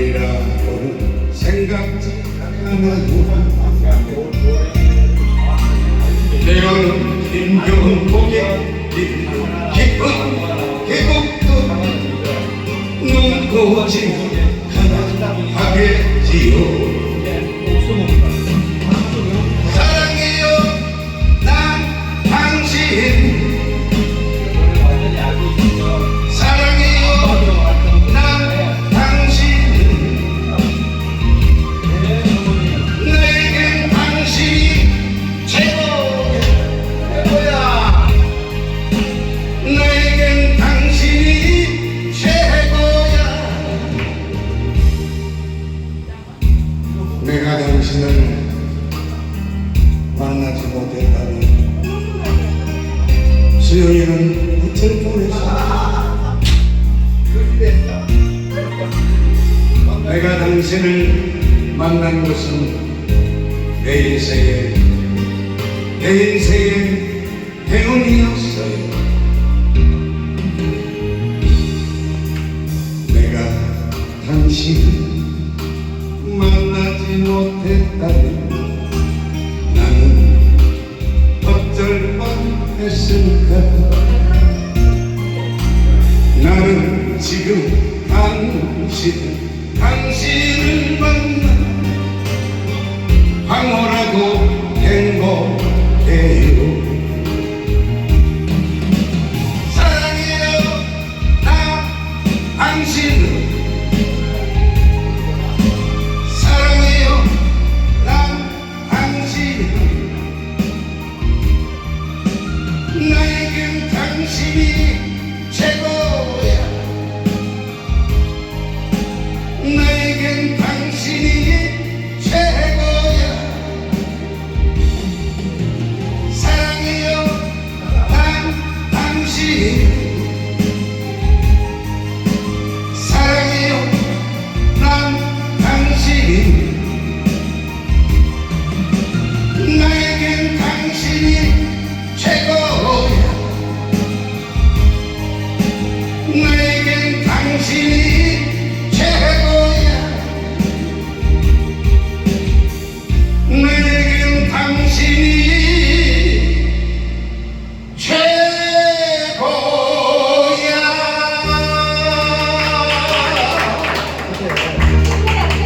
가리라고는 생각지 않아도 때로는 힘겨운 고개 깊은 계곡도 눈꽃이 하겠지요 사랑해요 만나지 못했다니. 수영이는 호텔 보내서 내가 당신을 만난 것은 내 인생의 내 인생의 행운이었어요 못했다니. 나는 어쩔 뻔했을까? 나는 지금 당신 당신을 만나 황홀하고 행복해요. 사랑해요 나 당신을 지금 당신이 최고야. 나에겐 당신이